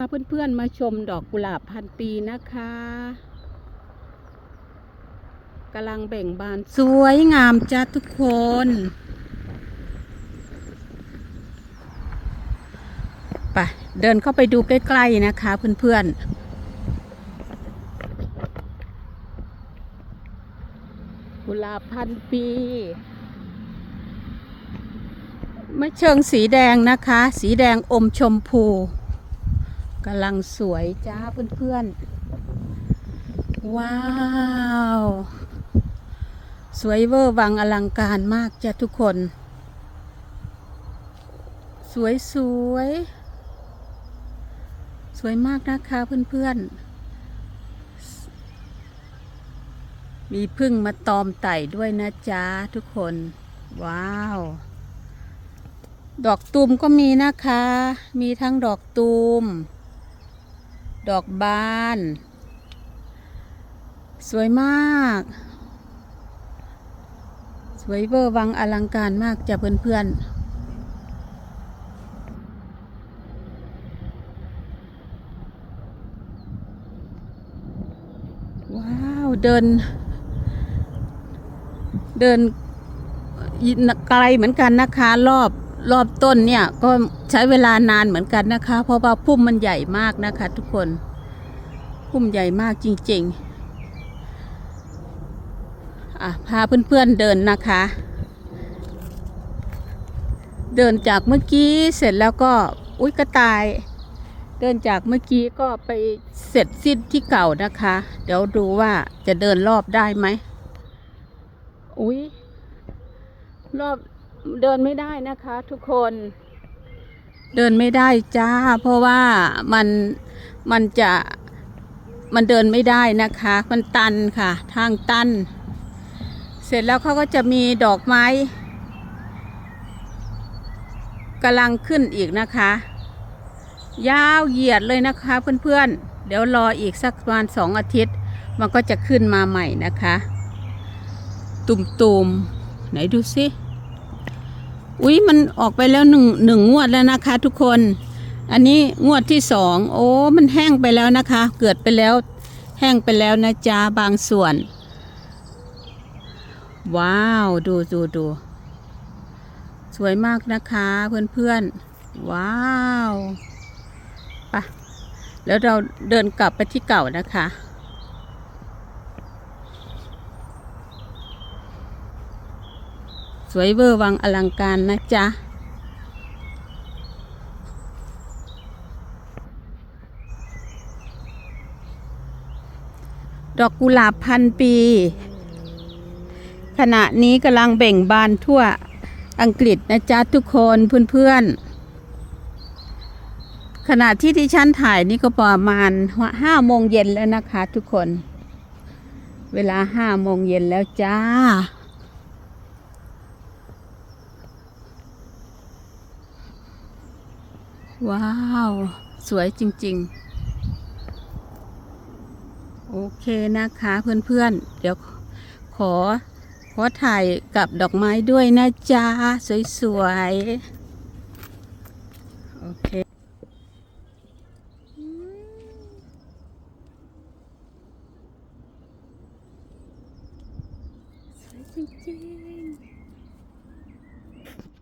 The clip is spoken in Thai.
พาเพื่อนๆมาชมดอกกุหลาบพันปีนะคะกำลังเบ่งบานสวยงามจ้าทุกคน ไปเดินเข้าไปดูใกล้ๆนะคะเพื่อนๆ กุหลาบพันปี ไม่เชิงสีแดงนะคะ สีแดงอมชมพู กำลังสวยจ้าเพื่อนๆ ว้าว สวยเวอร์วังอลังการมากจ้ะทุกคน สวยสวย สวยมากนะคะเพื่อนๆ มีพึ่งมาตอมไต่ด้วยนะจ๊ะทุกคน ว้าวดอกตูมก็มีนะคะ มีทั้งดอกตูม ดอกบาน สวยมาก สวยเวอร์วังอลังการมากจ้ะเพื่อนๆว้าวเดิน เดินไกลเหมือนกันนะคะ รอบรอบต้นเนี่ย ก็ใช้เวลานานเหมือนกันนะคะ เพราะว่าพุ่มมันใหญ่มากนะคะทุกคน พุ่มใหญ่มากจริงๆอะพาเพื่อนๆเดินนะคะ เดินจากเมื่อกี้เสร็จแล้วก็อุ้ยกระต่าย เดินจากเมื่อกี้ก็ไปเสร็จสิ้นที่เก่านะคะ เดี๋ยวดูว่าจะเดินรอบได้ไหมอุ้ยรอบเดินไม่ได้นะคะทุกคน เดินไม่ได้จ้า เพราะว่ามันมันจะ มันเดินไม่ได้นะคะ มันตันค่ะ ทางตัน เสร็จแล้วเขาก็จะมีดอกไม้กำลังขึ้นอีกนะคะ ยาวเหยียดเลยนะคะเพื่อนๆ เดี๋ยวรออีกสักประมาณสองอาทิตย์ มันก็จะขึ้นมาใหม่นะคะ ตุ่มๆ ไหนดูสิ อุ๊ยมันออกไปแล้วหนึ่งหนึ่งงวดแล้วนะคะทุกคน อันนี้งวดที่สองโอ้ มันแห้งไปแล้วนะคะ เกิดไปแล้ว แห้งไปแล้วนะจ๊ะบางส่วน ว้าว ดูดูดูสวยมากนะคะเพื่อนๆว้าวไปะแล้วเราเดินกลับไปที่เก่านะคะ สวยเวอร์วังอลังการนะจ๊ะ ดอกกุหลาบพันปี ขณะนี้กำลังเบ่งบานทั่วอังกฤษนะจ๊ะทุกคนเพื่อนๆขณะที่ที่ฉันถ่ายนี่ก็ประมาณห้าโมงเย็นแล้วนะคะ ทุกคน เวลาห้าโมงเย็นแล้วจ้าว้าว สวยจริง ๆ โอเคนะคะเพื่อนๆ เดี๋ยวขอขอถ่ายกับดอกไม้ด้วยนะจ๊ะ สวยๆ โอเคสวยจริงๆ